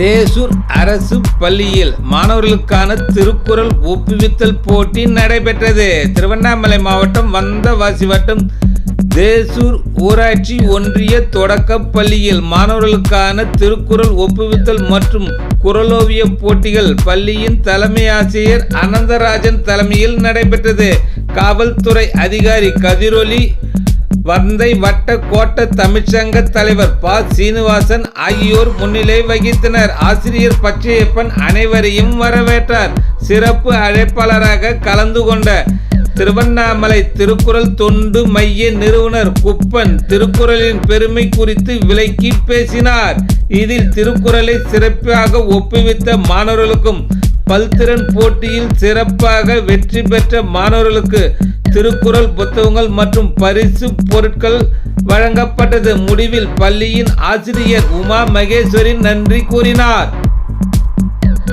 தேசூர் அரசு பள்ளியில் மாணவர்களுக்கான திருக்குறள் ஒப்புவித்தல் போட்டி நடைபெற்றது. திருவண்ணாமலை மாவட்டம் வந்தவாசி வட்டம் தேசூர் ஊராட்சி ஒன்றிய தொடக்க பள்ளியில் மாணவர்களுக்கான திருக்குறள் ஒப்புவித்தல் மற்றும் குரலோவிய போட்டிகள் பள்ளியின் தலைமை ஆசிரியர் அனந்தராஜன் தலைமையில் நடைபெற்றது. காவல்துறை அதிகாரி கதிரொலி வந்தை வட்ட கோட்ட தமிழ்ச்சங்க தலைவர் ப. சீனிவாசன் ஆகியோர் முன்னிலை வகித்தனர். ஆசிரியர் பச்சையப்பன் அனைவரையும் வரவேற்றார். சிறப்பு அழைப்பாளராக கலந்து கொண்ட திருவண்ணாமலை திருக்குறள் தொண்டு மைய நிறுவனர் குப்பன் திருக்குறளின் பெருமை குறித்து விளக்கி பேசினார். இதில் திருக்குறளை சிறப்பாக ஒப்புவித்த மாணவர்களுக்கும் பல்திறன் போட்டியில் சிறப்பாக வெற்றி பெற்ற மாணவர்களுக்கு திருக்குறள் புத்தகங்கள் மற்றும் பரிசு பொருட்கள் வழங்கப்பட்டது. முடிவில் பள்ளியின் ஆசிரியர் உமா மகேஸ்வரி நன்றி கூறினார்.